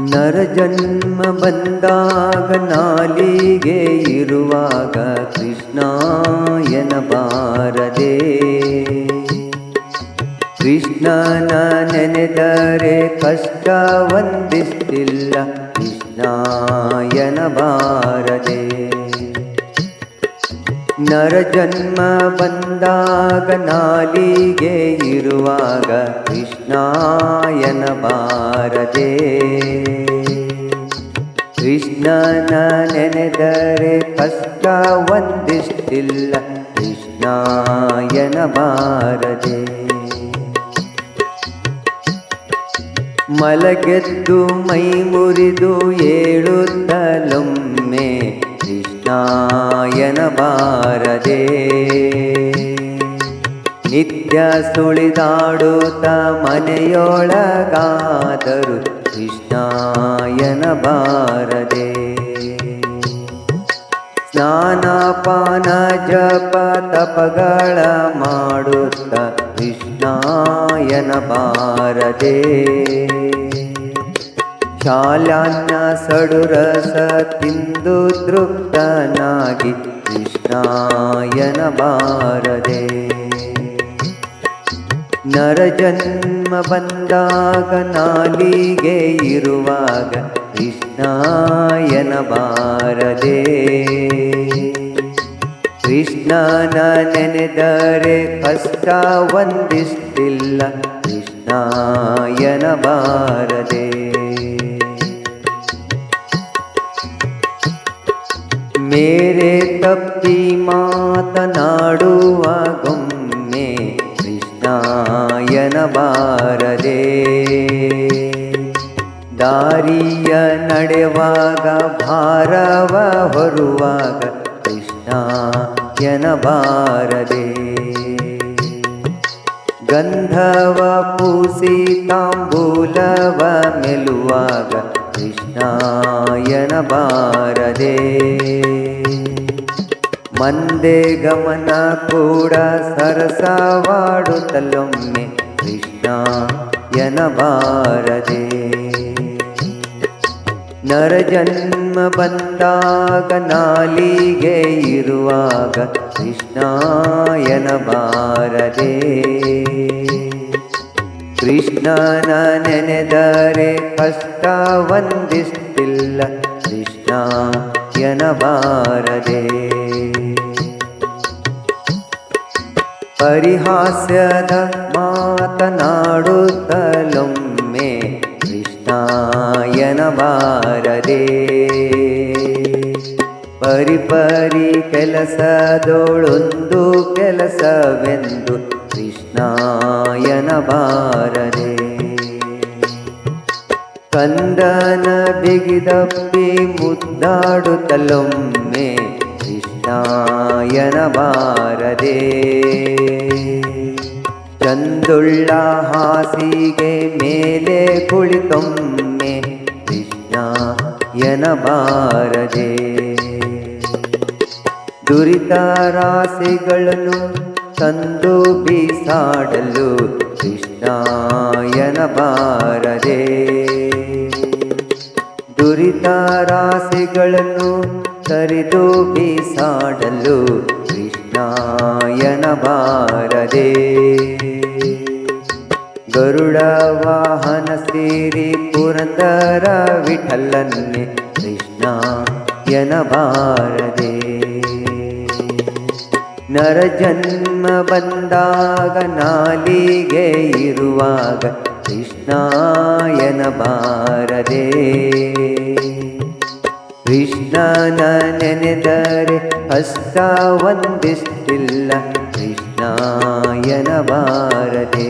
ನರಜನ್ಮ ಬಂದಾಗ ನಾಲಿಗೆ ಇರುವಾಗ ಕೃಷ್ಣಾಯನ ಬಾರದೆ. ಕೃಷ್ಣನ ನೆನೆದರೆ ಕಷ್ಟ ಒಂದಿಷ್ಟಿಲ್ಲ ಕೃಷ್ಣಾಯನ ಬಾರದೆ. ನರಜನ್ಮ ಬಂದಾಗ ನಾಲಿಗೆ ಇರುವಾಗ ಕೃಷ್ಣಾಯನ ಬಾರದೆ. ಕೃಷ್ಣನ ನೆನೆದರೆ ಕಷ್ಟ ಒಂದಿಷ್ಟಿಲ್ಲ, ಕೃಷ್ಣಾಯನ ಬಾರದೆ. ಮಲಗೆದ್ದು ಮೈ ಮುರಿದು ಏಳುತ್ತಲೊಮ್ಮೆ ಕೃಷ್ಣಾಯನ ಬಾರದೆ. ನಿತ್ಯ ಸುಳಿದಾಡುತ್ತ ಮನೆಯೊಳಗಾದರು ಕೃಷ್ಣಾಯನ ಬಾರದೆ. ಸ್ನಾನಪಾನ ಜಪ ತಪಗಳ ಮಾಡುತ್ತ ಕೃಷ್ಣಾಯನ ಬಾರದೆ. ಶಾಲಾನ್ನ ಸಡುರಸ ತಿಂದು ತೃಪ್ತನಾಗಿ ಕೃಷ್ಣಾಯನ ಬಾರದೆ ನರಜನ್ಮ ಬಂದಾಗ ನಾಲಿಗೆ ಇರುವಾಗ ಕೃಷ್ಣಾಯನ ಬಾರದೆ ಕೃಷ್ಣನ ನೆನೆದರೆ ಕಷ್ಟ ಒಂದಿಷ್ಟಿಲ್ಲ ಕೃಷ್ಣಾಯನ ಬಾರದೆ ಮೇರೆ ತಪ್ಪಿ ಮಾತನಾಡುವಾಗೊಮ್ಮೆ ಕೃಷ್ಣಾಯನ ಬಾರದೆ ದಾರಿಯ ನಡೆವಾಗ ಭಾರವ ಹೊರುವಾಗ ಕೃಷ್ಣಾಯನ ಬಾರದೆ ಗಂಧವ ಪೂಸಿ ತಾಂಬೂಲವ ಮೆಲುವಾಗ ಕೃಷ್ಣಾಯನ ಬಾರದೆ ಮಂದೆ ಗಮನ ಕೂಡ ಸರಸವಾಡುತ್ತಲೊಮ್ಮೆ ಕೃಷ್ಣ ಎನಬಾರದೆ. ನರಜನ್ಮ ಬಂದಾಗ ನಾಲಿಗೆ ಇರುವಾಗ ಕೃಷ್ಣ ಎನಬಾರದೆ. ಕೃಷ್ಣನ ನೆನೆದರೆ ಕಷ್ಟ ಒಂದಿಷ್ಟಿಲ್ಲ, ಕೃಷ್ಣ ಬಾರದೆ ಪರಿಹಾಸ್ಯದ ಮಾತನಾಡುತ್ತಲೊಮ್ಮೆ ಕೃಷ್ಣಾಯನ ಬಾರದೆ. ಪರಿಪರಿ ಕೆಲಸದೊಳೊಂದು ಕೆಲಸವೆಂದು ಕೃಷ್ಣಾಯನ ಬಾರದೆ. ಕಂದನ ಬಿಗಿದಪ್ಪಿ ಮುದ್ದಾಡುತ್ತಲೊಮ್ಮೆ ಕೃಷ್ಣಾಯನ ಬಾರದೆ. ಚಂದುಳ್ಳ ಹಾಸಿಗೆ ಮೇಲೆ ಕುಳಿತೊಮ್ಮೆ ಕೃಷ್ಣ ಬಾರದೆ. ದುರಿತ ರಾಶಿಗಳನ್ನು ತಂದು ಬೀಸಾಡಲು ಕೃಷ್ಣ ಬಾರದೆ. ದುರಿತ ರಾಶಿಗಳನ್ನು ತರಿದು ಬೀಸಾಡಲು ಕೃಷ್ಣಾಯನ ಬಾರದೆ. ಗರುಡ ವಾಹನ ಸೇರಿ ಪುರಂದರ ವಿಠಲನ್ನೇ ಕೃಷ್ಣಾಯನ ಬಾರದೆ. ನರಜನ್ಮ ಬಂದಾಗ ನಾಲಿಗೆ ಇರುವಾಗ ಕೃಷ್ಣಾಯನ ಬಾರದೆ. ಕೃಷ್ಣನ ನೆನೆದರೆ ಕಷ್ಟ ಒಂದಿಷ್ಟಿಲ್ಲ ಕೃಷ್ಣಾಯನ ಬಾರದೆ